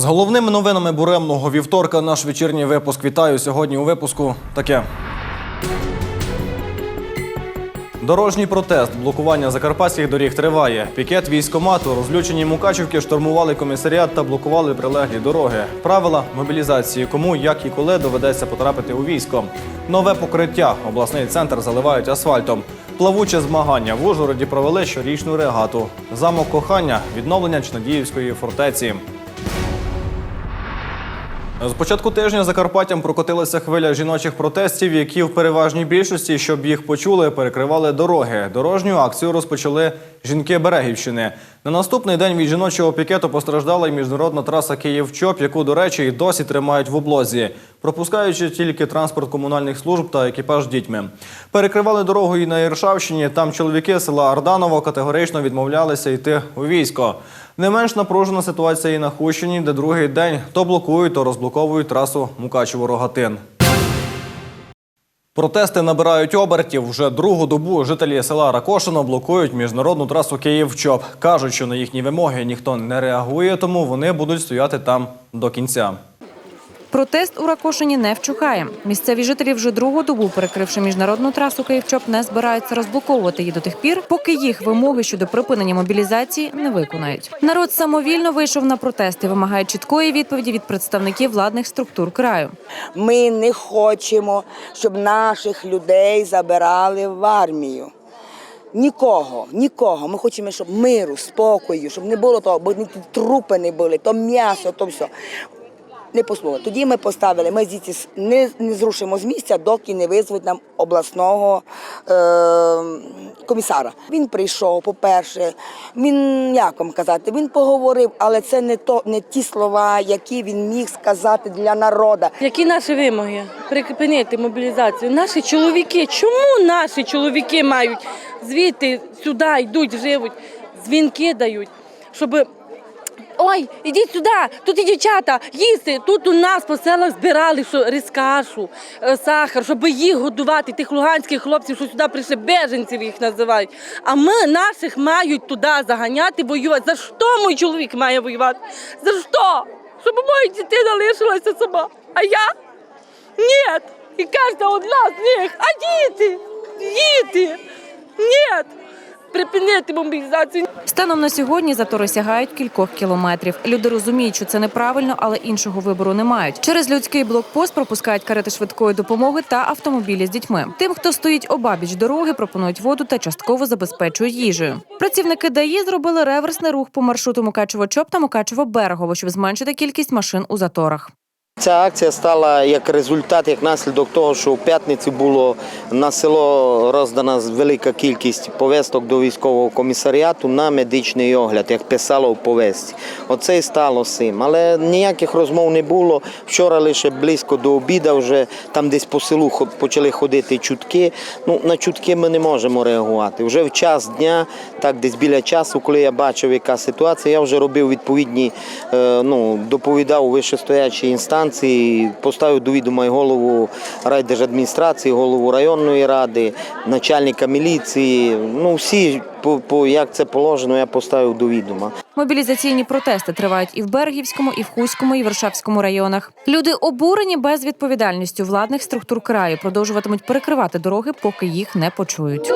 З головними новинами буремного вівторка наш вечірній випуск. Вітаю сьогодні у випуску таке. Дорожній протест, блокування закарпатських доріг триває. Пікет військомату, розлючені мукачівки штурмували комісаріат та блокували прилеглі дороги. Правила мобілізації, кому, як і коли доведеться потрапити у військо. Нове покриття. Обласний центр заливають асфальтом. Плавуче змагання в Ужгороді провели щорічну регату. Замок кохання, відновлення Чнадіївської фортеці. З початку тижня Закарпаттям прокотилася хвиля жіночих протестів, які в переважній більшості, щоб їх почули, перекривали дороги. Дорожню акцію розпочали жінки Берегівщини. На наступний день від жіночого пікету постраждала й міжнародна траса Київ-Чоп, яку, до речі, і досі тримають в облозі, пропускаючи тільки транспорт комунальних служб та екіпаж дітьми. Перекривали дорогу і на Іршавщині. Там чоловіки села Арданово категорично відмовлялися йти у військо. Не менш напружена ситуація і на Хущині, де другий день то блокують, то розблоковують трасу Мукачево-Рогатин. Протести набирають обертів. Вже другу добу жителі села Ракошино блокують міжнародну трасу Київ-Чоп. Кажуть, що на їхні вимоги ніхто не реагує, тому вони будуть стояти там до кінця. Протест у Ракошині не вчухає. Місцеві жителі вже другу добу, перекривши міжнародну трасу Київчоп, не збираються розблоковувати її до тих пір, поки їх вимоги щодо припинення мобілізації не виконають. Народ самовільно вийшов на протести, вимагає чіткої відповіді від представників владних структур краю. Ми не хочемо, щоб наших людей забирали в армію. Нікого, нікого. Ми хочемо, щоб миру, спокою, щоб не було того, бо ні трупи не були, то м'ясо, то все. Не послухали. Тоді ми поставили, ми звідси не, не зрушимо з місця, доки не визвуть нам обласного е, комісара. Він прийшов, по-перше, він, як вам казати, він поговорив, але це не, то, не ті слова, які він міг сказати для народу. Які наші вимоги? Припинити мобілізацію. Наші чоловіки, чому наші чоловіки мають звідти сюди йдуть, живуть, дзвінки дають, щоб. Ой, ідіть сюди, тут і дівчата, їсти. Тут у нас по селах збирали що, кашу, е, сахар, щоб їх годувати, тих луганських хлопців, що сюди прийшли, беженців їх називають. А ми наших мають туди заганяти, воювати. За що мій чоловік має воювати? За що? Щоб моя дитина лишилася сама. А я? Ні. І кожна одна з них. А діти? Діти? Ні. Припинити мобілізацію. Станом на сьогодні затори сягають кількох кілометрів. Люди розуміють, що це неправильно, але іншого вибору не мають. Через людський блокпост пропускають карети швидкої допомоги та автомобілі з дітьми. Тим, хто стоїть обабіч дороги, пропонують воду та частково забезпечують їжею. Працівники ДАІ зробили реверсний рух по маршруту Мукачево-Чоп та Мукачево-Берегово, щоб зменшити кількість машин у заторах. Ця акція стала як результат, як наслідок того, що в п'ятницю було на село роздана велика кількість повесток до військового комісаріату на медичний огляд, як писало в повестці. Оце і стало цим. Але ніяких розмов не було. Вчора лише близько до обіду вже там десь по селу почали ходити чутки. Ну, на чутки ми не можемо реагувати. Вже в час дня, так десь біля часу, коли я бачив, яка ситуація, я вже робив відповідні, е, ну, доповідав у вищестоячій інстанції, поставив до відома і голову райдержадміністрації, голову районної ради, начальника міліції. Ну, всі, по, по, як це положено, я поставив до відома. Мобілізаційні протести тривають і в Берегівському, і в Хуському, і Варшавському районах. Люди обурені безвідповідальністю владних структур краю, продовжуватимуть перекривати дороги, поки їх не почують.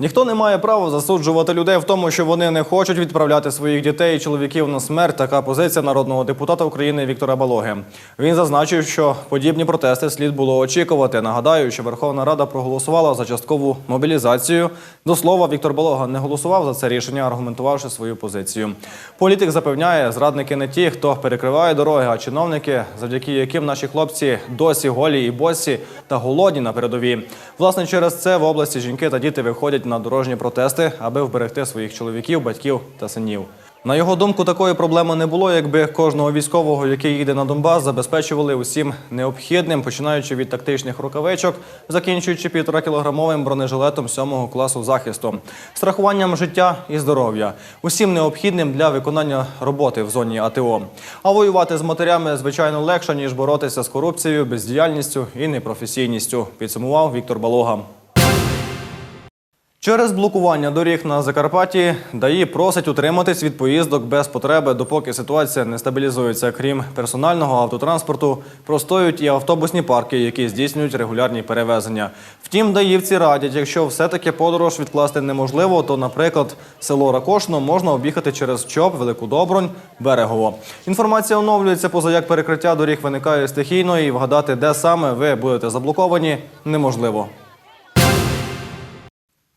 Ніхто не має права засуджувати людей в тому, що вони не хочуть відправляти своїх дітей і чоловіків на смерть. Така позиція народного депутата України Віктора Балоги. Він зазначив, що подібні протести слід було очікувати. Нагадаю, що Верховна Рада проголосувала за часткову мобілізацію. До слова, Віктор Балога не голосував за це рішення, аргументувавши свою позицію. Політик запевняє, зрадники не ті, хто перекриває дороги, а чиновники, завдяки яким наші хлопці досі голі і босі та голодні на передовій. Власне, через це в області жінки та діти виходять на дорожні протести, аби вберегти своїх чоловіків, батьків та синів. На його думку, такої проблеми не було, якби кожного військового, який їде на Донбас, забезпечували усім необхідним, починаючи від тактичних рукавичок, закінчуючи півторакілограмовим бронежилетом сьомого класу захисту, страхуванням життя і здоров'я, усім необхідним для виконання роботи в зоні АТО. А воювати з матерями звичайно легше ніж боротися з корупцією, бездіяльністю і непрофесійністю. Підсумував Віктор Балога. Через блокування доріг на Закарпатті ДАІ просить утриматись від поїздок без потреби, допоки ситуація не стабілізується. Крім персонального автотранспорту, простоюють і автобусні парки, які здійснюють регулярні перевезення. Втім, даївці радять, якщо все-таки подорож відкласти неможливо, то, наприклад, село Ракошно можна об'їхати через ЧОП, Велику Добронь, Берегово. Інформація оновлюється, поза як перекриття доріг виникає стихійно, і вгадати, де саме ви будете заблоковані, неможливо.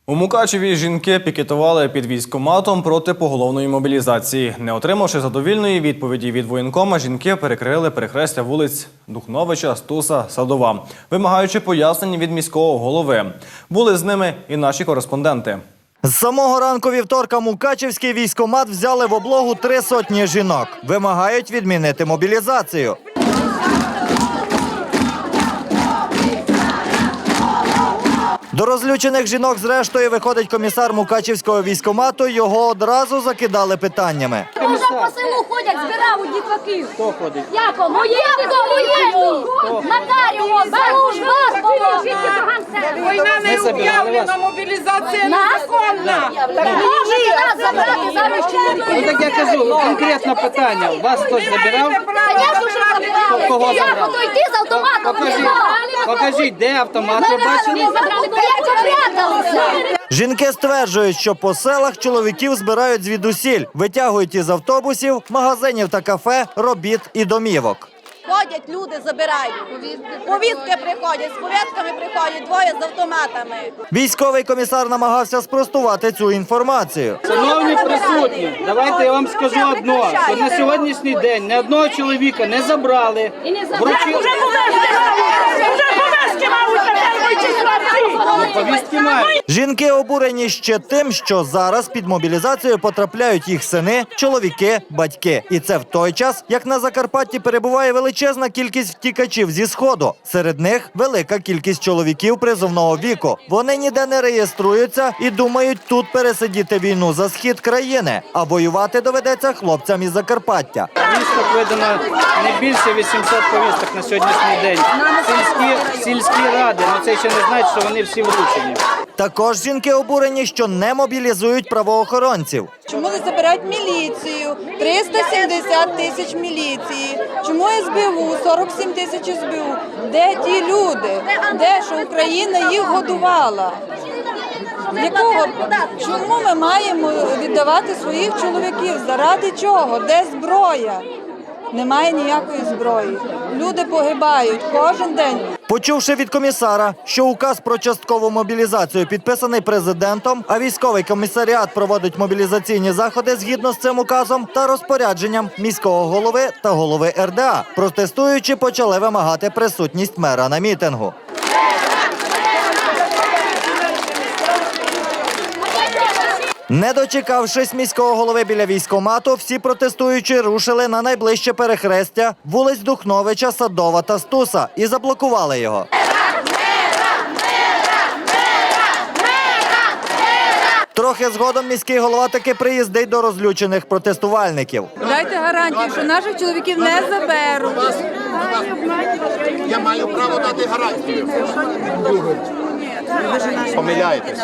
У Мукачеві жінки пікетували під військкоматом проти поголовної мобілізації. Не отримавши задовільної відповіді від воєнкома, жінки перекрили перехрестя вулиць Духновича, Стуса, Садова, вимагаючи пояснень від міського голови. Були з ними і наші кореспонденти. З самого ранку вівторка Мукачівський військомат взяли в облогу три сотні жінок. Вимагають відмінити мобілізацію. До розлючених жінок зрештою виходить комісар Мукачівського військомату. Його одразу закидали питаннями. Уже по селу ходять, збирав дітваків. Хто ходить? Яко? Воєнні, воєнні. Нотаріус, Баруш. Війна не об'явлена, мобілізація незаконна. Можете нас забрати зараз чи Ну так я кажу, конкретне питання. Вас хтось забирав? Звісно, що забрали. Кого Як ото йти з автоматом? Покажіть, де автомат ви бачили? Жінки стверджують, що по селах чоловіків збирають звідусіль, витягують із автобусів, магазинів та кафе, робіт і домівок. Ходять люди, забирають. Повістки приходять, з повістками приходять, двоє з автоматами. Військовий комісар намагався спростувати цю інформацію. Шановні присутні, давайте я вам скажу одно, що на сьогоднішній день ні одного чоловіка не забрали. Вручили... Ну, повістки мають. Жінки обурені ще тим, що зараз під мобілізацію потрапляють їх сини, чоловіки, батьки. І це в той час, як на Закарпатті перебуває величезна кількість втікачів зі сходу. Серед них велика кількість чоловіків призовного віку. Вони ніде не реєструються і думають тут пересидіти війну за схід країни, а воювати доведеться хлопцям із Закарпаття. Повісток видано не більше 800 повісток на сьогоднішній день. Сільські, сільські ради, це ще не значить, що вони всі вручені. Також жінки обурені, що не мобілізують правоохоронців. Чому не забирають міліцію? 370 тисяч міліції. Чому СБУ? 47 тисяч СБУ. Де ті люди? Де що Україна їх годувала? Якого? Чому ми маємо віддавати своїх чоловіків? Заради чого? Де зброя? Немає ніякої зброї. Люди погибають кожен день. Почувши від комісара, що указ про часткову мобілізацію підписаний президентом, а військовий комісаріат проводить мобілізаційні заходи згідно з цим указом та розпорядженням міського голови та голови РДА, протестуючи, почали вимагати присутність мера на мітингу. Не дочекавшись міського голови біля військомату, всі протестуючі рушили на найближче перехрестя вулиць Духновича, Садова та Стуса і заблокували його. Трохи згодом міський голова таки приїздить до розлючених протестувальників. Дайте гарантію, що наших чоловіків не заберуть. Я маю право дати гарантію. Помиляєтесь.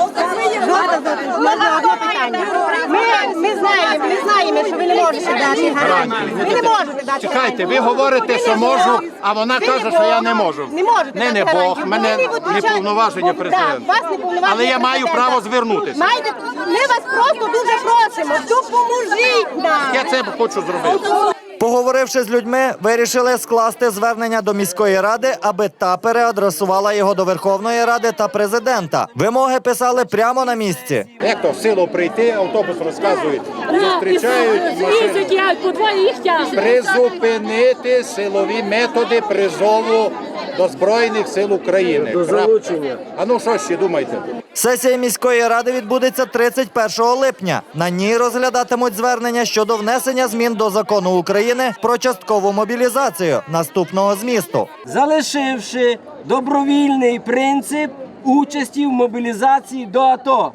Ми, ми знаємо, ми знаємо, що ви не можете дати Гарантію. Ви не можете дати Чекайте, ви говорите, що можу, а вона каже, що я не можу. Не можете Не, не Бог, мене не повноваження президента. Вас не повноваження Але я маю право звернутися. Ми вас просто дуже просимо, допоможіть нам. Я це хочу зробити. Поговоривши з людьми, вирішили скласти звернення до міської ради, аби та переадресувала його до Верховної Ради та президента. Вимоги писали прямо на місці. Як то в село прийти, автобус розказують, зустрічають машини. Призупинити силові методи призову до Збройних сил України. До залучення. А ну що ще думаєте? Сесія міської ради відбудеться 31 липня. На ній розглядатимуть звернення щодо внесення змін до закону України про часткову мобілізацію наступного змісту. залишивши добровільний принцип участі в мобілізації до АТО.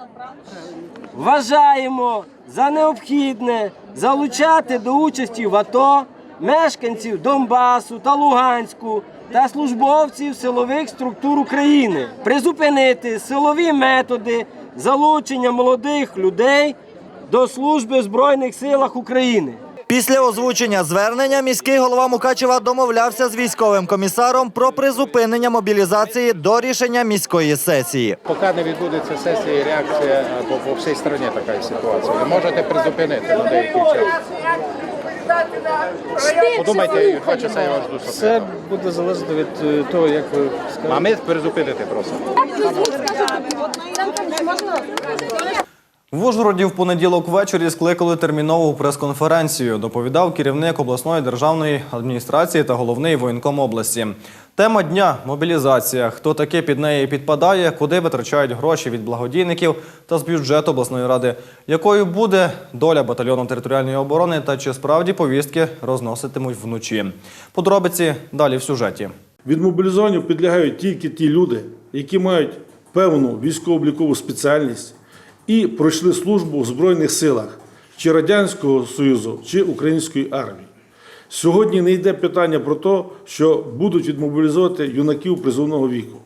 Вважаємо за необхідне залучати до участі в АТО мешканців Донбасу та Луганську та службовців силових структур України, призупинити силові методи залучення молодих людей до служби в Збройних силах України. Після озвучення звернення міський голова Мукачева домовлявся з військовим комісаром про призупинення мобілізації до рішення міської сесії. Поки не відбудеться сесія реакція, бо по всій країні така ситуація. Ви можете призупинити на деякий час. Подумайте, два часа я вас дуже. Все буде залежати від е, того, як ви скажете. А ми призупинити просто. В Ужгороді в понеділок ввечері скликали термінову прес-конференцію. Доповідав керівник обласної державної адміністрації та головний воєнком області. Тема дня мобілізація. Хто таки під неї підпадає, куди витрачають гроші від благодійників та з бюджету обласної ради. Якою буде доля батальйону територіальної оборони та чи справді повістки розноситимуть вночі? Подробиці далі в сюжеті. Від Відмобілізуванню підлягають тільки ті люди, які мають певну військово-облікову спеціальність і пройшли службу в Збройних силах чи Радянського Союзу, чи Української армії. Сьогодні не йде питання про те, що будуть відмобілізувати юнаків призовного віку.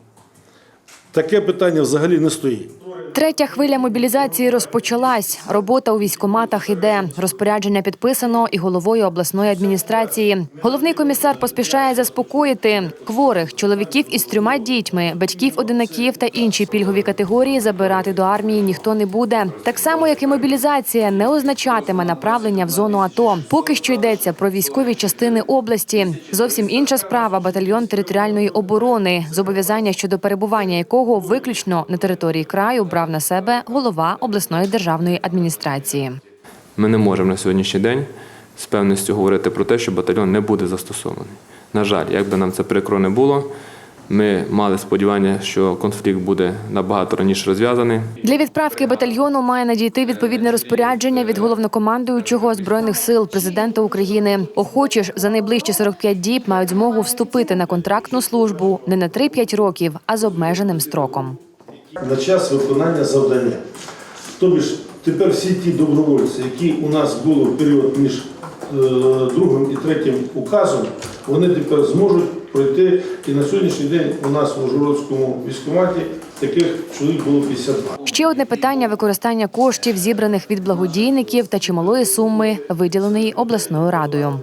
Таке питання взагалі не стоїть. Третя хвиля мобілізації розпочалась. Робота у військоматах іде. Розпорядження підписано і головою обласної адміністрації. Головний комісар поспішає заспокоїти хворих чоловіків із трьома дітьми, батьків одинаків та інші пільгові категорії забирати до армії ніхто не буде. Так само, як і мобілізація, не означатиме направлення в зону АТО. Поки що йдеться про військові частини області. Зовсім інша справа батальйон територіальної оборони, зобов'язання щодо перебування якого виключно на території краю брав на себе голова обласної державної адміністрації. Ми не можемо на сьогоднішній день з певністю говорити про те, що батальйон не буде застосований. На жаль, як би нам це прикро не було, ми мали сподівання, що конфлікт буде набагато раніше розв'язаний. Для відправки батальйону має надійти відповідне розпорядження від головнокомандуючого збройних сил президента України. Охочі ж за найближчі 45 діб мають змогу вступити на контрактну службу не на 3-5 років, а з обмеженим строком. На час виконання завдання. Тобі ж тепер всі ті добровольці, які у нас були в період між е, другим і третім указом, вони тепер зможуть пройти. І на сьогоднішній день у нас в Ужгородському військкоматі таких чоловік було 52. Ще одне питання використання коштів, зібраних від благодійників та чималої суми, виділеної обласною радою.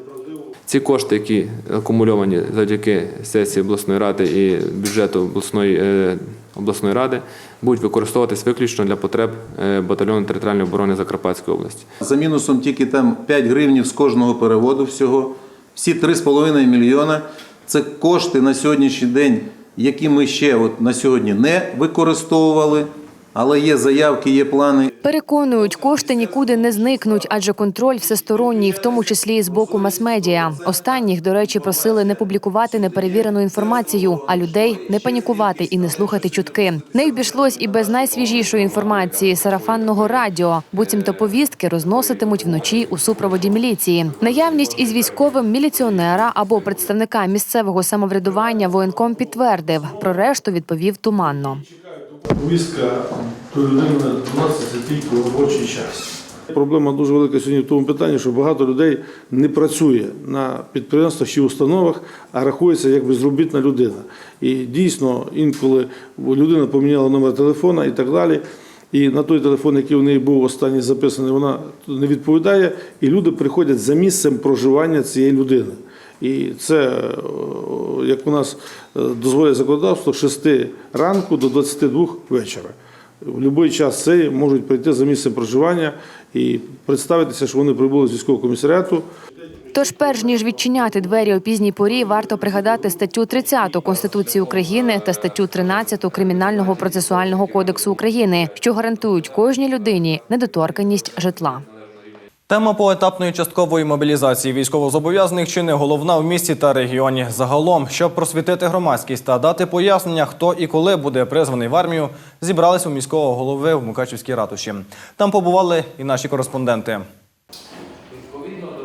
Ці кошти, які акумульовані завдяки сесії обласної ради і бюджету обласної, е, обласної ради, будуть використовуватись виключно для потреб е, батальйону територіальної оборони Закарпатської області. За мінусом тільки там 5 гривнів з кожного переводу всього. Всі 3,5 мільйона – це кошти на сьогоднішній день, які ми ще от на сьогодні не використовували, але є заявки, є плани. Переконують, кошти нікуди не зникнуть, адже контроль всесторонній, в тому числі і з боку мас-медіа. Останніх, до речі, просили не публікувати неперевірену інформацію, а людей не панікувати і не слухати чутки. Не обійшлось і без найсвіжішої інформації сарафанного радіо. Буцімто повістки розноситимуть вночі у супроводі міліції. Наявність із військовим міліціонера або представника місцевого самоврядування воєнком підтвердив. Про решту відповів туманно. Повістка до людини вноситься тільки в робочий час. Проблема дуже велика сьогодні в тому питанні, що багато людей не працює на підприємствах чи установах, а рахується як безробітна людина. І дійсно, інколи людина поміняла номер телефона і так далі. І на той телефон, який у неї був останній записаний, вона не відповідає, і люди приходять за місцем проживання цієї людини. І це, е, як у нас е, дозволяє законодавство, з 6 ранку до 22 вечора. В будь-який час це можуть прийти за місцем проживання і представитися, що вони прибули з військового комісаріату. Тож, перш ніж відчиняти двері о пізній порі, варто пригадати статтю 30 Конституції України та статтю 13 Кримінального процесуального кодексу України, що гарантують кожній людині недоторканність житла. Тема поетапної часткової мобілізації військовозобов'язаних чи не головна в місті та регіоні. Загалом, щоб просвітити громадськість та дати пояснення, хто і коли буде призваний в армію, зібрались у міського голови в Мукачівській ратуші. Там побували і наші кореспонденти.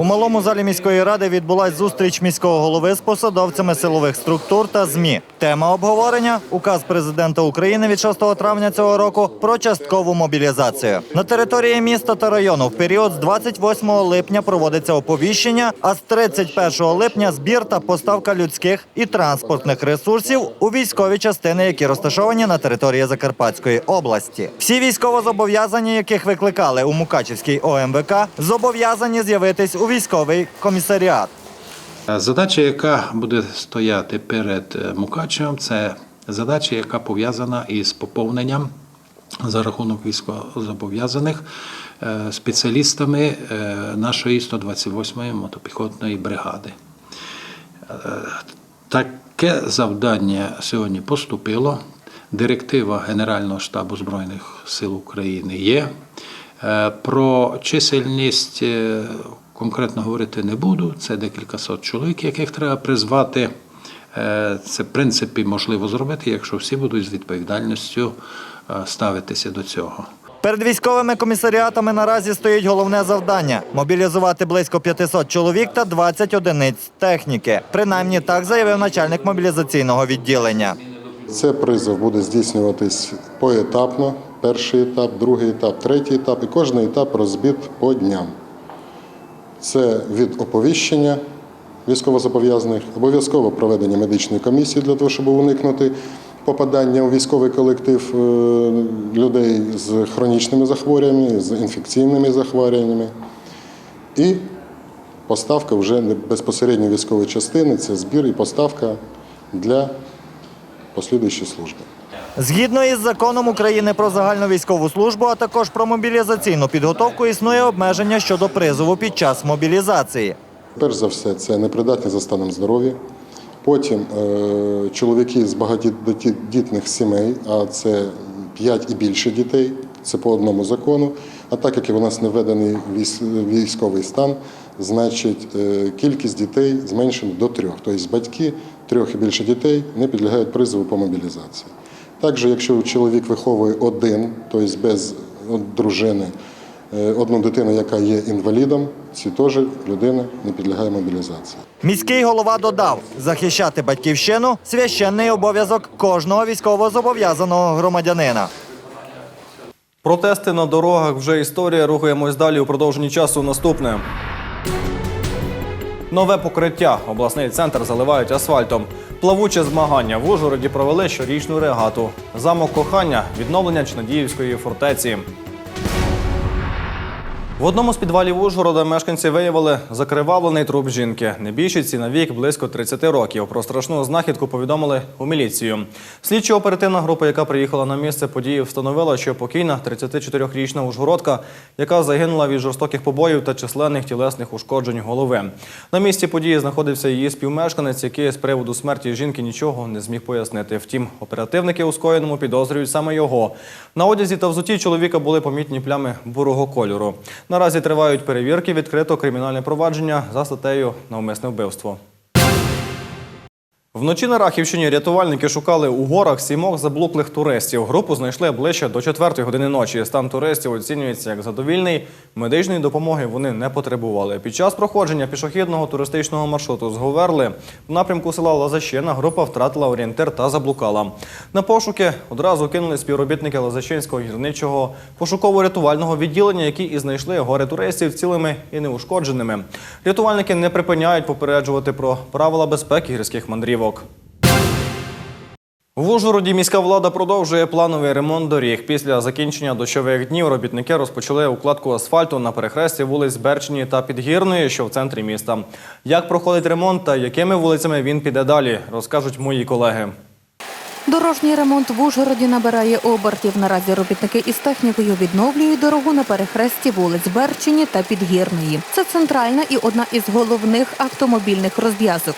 У малому залі міської ради відбулась зустріч міського голови з посадовцями силових структур та ЗМІ. Тема обговорення указ президента України від 6 травня цього року про часткову мобілізацію. На території міста та району в період з 28 липня проводиться оповіщення, а з 31 липня збір та поставка людських і транспортних ресурсів у військові частини, які розташовані на території Закарпатської області. Всі військовозобов'язані, яких викликали у Мукачівській ОМВК, зобов'язані з'явитись у військовий комісаріат. Задача, яка буде стояти перед е, Мукачевом, це задача, яка пов'язана із поповненням за рахунок військовозобов'язаних е, спеціалістами е, нашої 128-ї мотопіхотної бригади. Е, Таке завдання сьогодні поступило. Директива Генерального штабу Збройних сил України є. Е, Про чисельність е, конкретно говорити не буду. Це декілька сот чоловік, яких треба призвати. Е, Це, в принципі, можливо зробити, якщо всі будуть з відповідальністю е, ставитися до цього. Перед військовими комісаріатами наразі стоїть головне завдання мобілізувати близько 500 чоловік та 20 одиниць техніки. Принаймні так заявив начальник мобілізаційного відділення. Це призов буде здійснюватись поетапно. Перший етап, другий етап, третій етап, і кожен етап розбит по дням. Це від оповіщення військовозобов'язаних, обов'язково проведення медичної комісії для того, щоб уникнути попадання у військовий колектив е, людей з хронічними захворюваннями, з інфекційними захворюваннями. І поставка вже безпосередньо військової частини це збір і поставка для послідуючої служби. Згідно із законом України про загальну військову службу, а також про мобілізаційну підготовку, існує обмеження щодо призову під час мобілізації. Перш за все, це непридатні за станом здоров'я. Потім е, чоловіки з багатодітних сімей, а це 5 і більше дітей, це по одному закону. А так як у нас не введений військовий стан, значить е, кількість дітей зменшена до трьох. Тобто батьки трьох і більше дітей не підлягають призову по мобілізації. Також, якщо чоловік виховує один, тобто без дружини, е, одну дитину, яка є інвалідом, ці теж людина не підлягає мобілізації. Міський голова додав, захищати батьківщину священний обов'язок кожного військовозобов'язаного громадянина. Протести на дорогах вже історія. Рухаємось далі у продовженні часу. Наступне. Нове покриття. Обласний центр заливають асфальтом. Плавуче змагання в Ужгороді провели щорічну регату. Замок кохання відновлення Чнодіївської фортеці. В одному з підвалів Ужгорода мешканці виявили закривавлений труп жінки. Небіжчиці на вік близько 30 років. Про страшну знахідку повідомили у міліцію. Слідчо-оперативна група, яка приїхала на місце події, встановила, що покійна 34-річна ужгородка, яка загинула від жорстоких побоїв та численних тілесних ушкоджень голови. На місці події знаходився її співмешканець, який з приводу смерті жінки нічого не зміг пояснити. Втім, оперативники у скоєному підозрюють саме його. На одязі та взуті чоловіка були помітні плями бурого кольору. Наразі тривають перевірки, відкрито кримінальне провадження за статтею навмисне вбивство. Вночі на Рахівщині рятувальники шукали у горах сімох заблуклих туристів. Групу знайшли ближче до 4 години ночі. Стан туристів оцінюється як задовільний. Медичної допомоги вони не потребували. Під час проходження пішохідного туристичного маршруту з Говерли в напрямку села Лазащина група втратила орієнтир та заблукала. На пошуки одразу кинули співробітники Лазащинського гірничого пошуково-рятувального відділення, які і знайшли гори туристів цілими і неушкодженими. Рятувальники не припиняють попереджувати про правила безпеки гірських мандрівок. В Ужгороді міська влада продовжує плановий ремонт доріг. Після закінчення дощових днів робітники розпочали укладку асфальту на перехресті вулиць Берчині та Підгірної, що в центрі міста. Як проходить ремонт та якими вулицями він піде далі, розкажуть мої колеги. Дорожній ремонт в Ужгороді набирає обертів. Наразі робітники із технікою відновлюють дорогу на перехресті вулиць Берчині та Підгірної. Це центральна і одна із головних автомобільних розв'язок.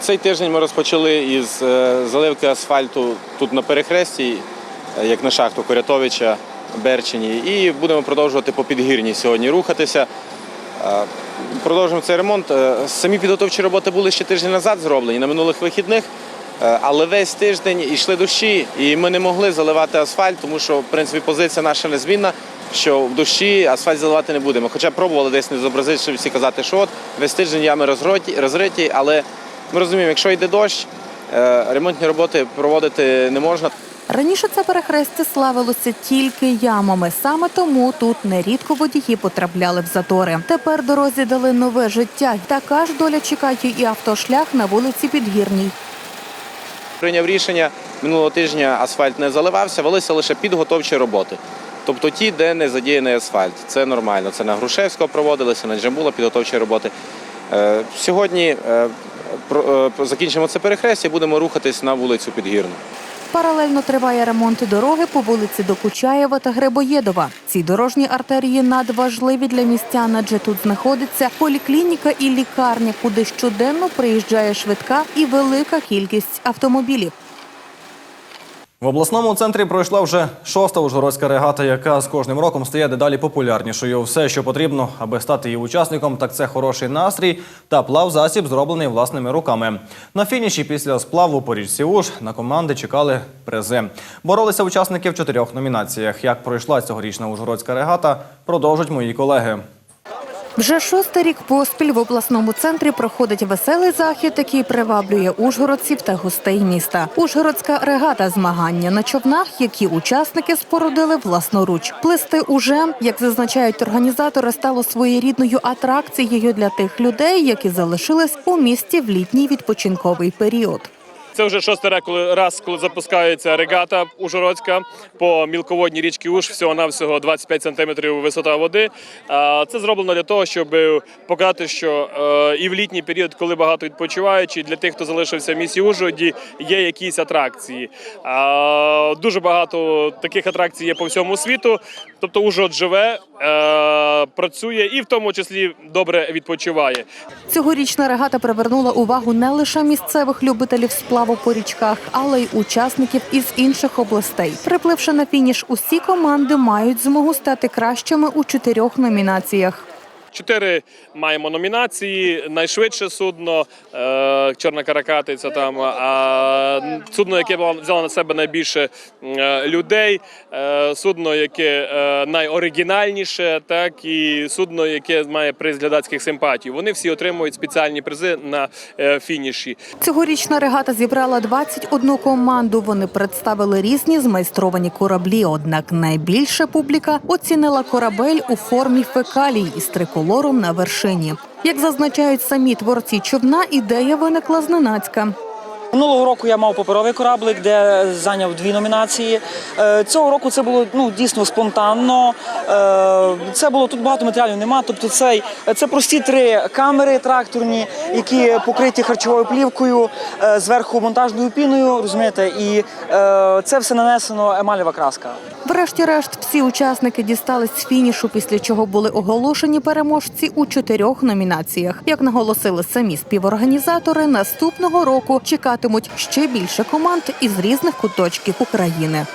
Цей тиждень ми розпочали із е, заливки асфальту тут на перехресті, е, як на шахту Корятовича, Берчині, і будемо продовжувати по підгірній сьогодні рухатися. Е, Продовжуємо цей ремонт. Самі підготовчі роботи були ще тиждень назад зроблені на минулих вихідних, але весь тиждень йшли дощі, і ми не могли заливати асфальт, тому що в принципі позиція наша незмінна, що в дощі асфальт заливати не будемо. Хоча пробували десь не зобразити, щоб всі казати, що от весь тиждень ями розриті, але ми розуміємо, якщо йде дощ, е, ремонтні роботи проводити не можна. Раніше це перехрестя славилося тільки ямами. Саме тому тут нерідко водії потрапляли в затори. Тепер дорозі дали нове життя. Така ж доля чекає і автошлях на вулиці Підгірній. Прийняв рішення минулого тижня асфальт не заливався, велися лише підготовчі роботи. Тобто ті, де не задіяний асфальт. Це нормально. Це на Грушевського проводилися, на Джамбула підготовчі роботи. Е, Сьогодні е, е, закінчимо це перехрестя і будемо рухатись на вулицю Підгірну. Паралельно триває ремонт дороги по вулиці Докучаєва та Грибоєдова. Ці дорожні артерії надважливі для містян, адже тут знаходиться поліклініка і лікарня, куди щоденно приїжджає швидка і велика кількість автомобілів. В обласному центрі пройшла вже шоста ужгородська регата, яка з кожним роком стає дедалі популярнішою. Все, що потрібно, аби стати її учасником, так це хороший настрій та плав-засіб, зроблений власними руками. На фініші після сплаву по річці Уж на команди чекали призи. Боролися учасники в чотирьох номінаціях. Як пройшла цьогорічна ужгородська регата, продовжать мої колеги. Вже шостий рік поспіль в обласному центрі проходить веселий захід, який приваблює ужгородців та гостей міста. Ужгородська регата змагання на човнах, які учасники спорудили власноруч. Плисти уже, як зазначають організатори, стало своєрідною атракцією для тих людей, які залишились у місті в літній відпочинковий період. Це вже шостий раз, коли- запускається регата Ужгородська по мілководній річці Уж, всього-навсього 25 сантиметрів висота води. Це зроблено для того, щоб показати, що е, і в літній період, коли багато відпочивають, і для тих, хто залишився в місті Ужгороді, є якісь атракції. Дуже багато таких атракцій є по всьому світу. Тобто Ужгород живе, е, працює і в тому числі добре відпочиває. Цьогорічна регата привернула увагу не лише місцевих любителів сплаву по річках, але й учасників із інших областей. Припливши на фініш, усі команди мають змогу стати кращими у чотирьох номінаціях. Чотири маємо номінації. Найшвидше судно е, Чорна каракатиця. Там а судно, яке взяло на себе найбільше е, людей, е, судно, яке найоригінальніше, так і судно, яке має приз глядацьких симпатій. Вони всі отримують спеціальні призи на фініші. Цьогорічна регата зібрала 21 команду. Вони представили різні змайстровані кораблі. Однак найбільше публіка оцінила корабель у формі фекалій із триколором на вершині. Як зазначають самі творці човна, ідея виникла зненацька. Минулого року я мав паперовий кораблик, де зайняв дві номінації. Е, Цього року це було ну дійсно спонтанно. Е, Це було тут багато матеріалів нема. Тобто, цей це прості три камери тракторні, які покриті харчовою плівкою, е, зверху монтажною піною. Розумієте, і це все нанесено емалєва краска. Врешті-решт, всі учасники дістались з фінішу, після чого були оголошені переможці у чотирьох номінаціях. Як наголосили самі співорганізатори, наступного року чекатимуть ще більше команд із різних куточків України.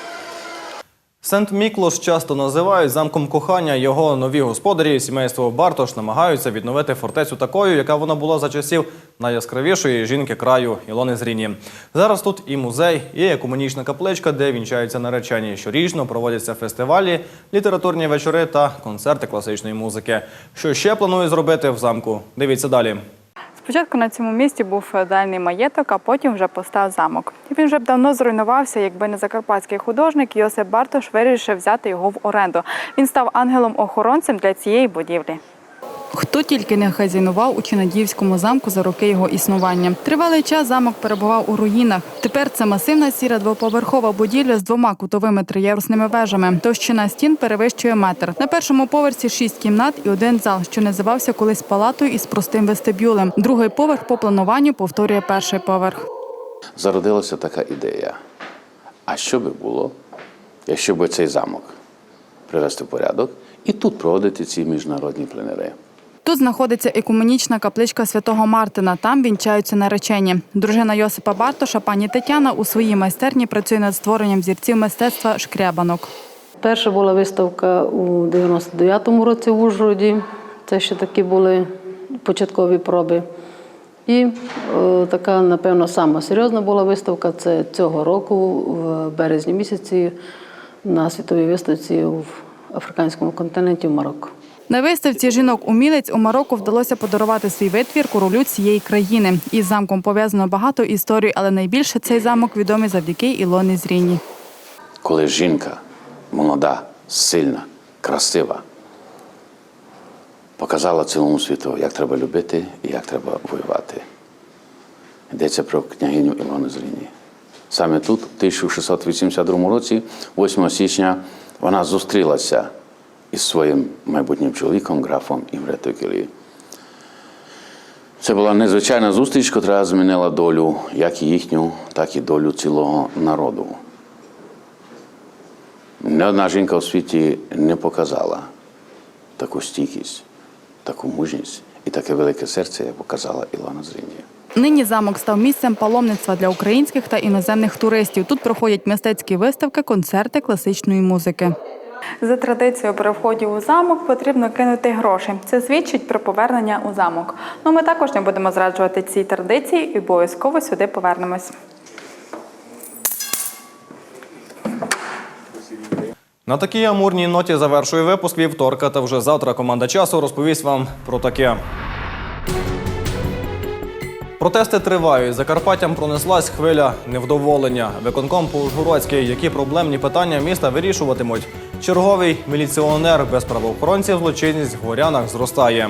Сент Міклош часто називають замком кохання. Його нові господарі, сімейство Бартош, намагаються відновити фортецю такою, яка вона була за часів найяскравішої жінки краю Ілони Зріні. Зараз тут і музей, і екуменічна капличка, де вінчаються наречені. Щорічно проводяться фестивалі, літературні вечори та концерти класичної музики. Що ще планують зробити в замку? Дивіться далі. Спочатку на цьому місці був феодальний маєток, а потім вже постав замок. І він вже б давно зруйнувався, якби не закарпатський художник Йосип Бартош вирішив взяти його в оренду. Він став ангелом-охоронцем для цієї будівлі. Хто тільки не хазяйнував у Чинадіївському замку за роки його існування. Тривалий час замок перебував у руїнах. Тепер це масивна сіра двоповерхова будівля з двома кутовими триєрусними вежами. Товщина стін перевищує метр. На першому поверсі шість кімнат і один зал, що називався колись палатою із простим вестибюлем. Другий поверх по плануванню повторює перший поверх. зародилася така ідея. А що би було, якщо б цей замок привести в порядок і тут проводити ці міжнародні пленери? Тут знаходиться екуменічна капличка святого Мартина. Там вінчаються наречені. Дружина Йосипа Бартоша, пані Тетяна, у своїй майстерні працює над створенням зірців мистецтва шкрябанок. Перша була виставка у 99-му році в Ужгороді. Це ще такі були початкові проби. І е, така, напевно, сама серйозна була виставка. Це цього року, в березні місяці, на світовій виставці в африканському континенті в Марокко. На виставці жінок-умілець у Марокко вдалося подарувати свій витвір королю цієї країни. Із замком пов'язано багато історій, але найбільше цей замок відомий завдяки Ілоні Зріні. Коли жінка молода, сильна, красива, показала цілому світу, як треба любити і як треба воювати. Йдеться про княгиню Ілону Зріні. Саме тут, в 1682 році, 8 січня, вона зустрілася із своїм майбутнім чоловіком, графом Імрето Кілі. Це була незвичайна зустріч, яка змінила долю як їхню, так і долю цілого народу. Не одна жінка у світі не показала таку стійкість, таку мужність і таке велике серце, як показала Ілона Зрінія. Нині замок став місцем паломництва для українських та іноземних туристів. Тут проходять мистецькі виставки, концерти класичної музики. За традицією при вході у замок потрібно кинути гроші. Це свідчить про повернення у замок. Ну ми також не будемо зраджувати цій традиції і обов'язково сюди повернемось. На такій амурній ноті завершує випуск вівторка. Та вже завтра команда часу розповість вам про таке. Протести тривають. Закарпаттям пронеслась хвиля невдоволення. Виконком Поужгородський, які проблемні питання міста вирішуватимуть. Черговий міліціонер без правоохоронців злочинність в горянах зростає.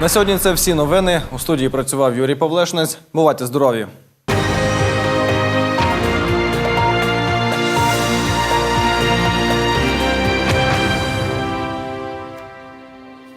На сьогодні це всі новини. У студії працював Юрій Павлешнець. Бувайте здорові!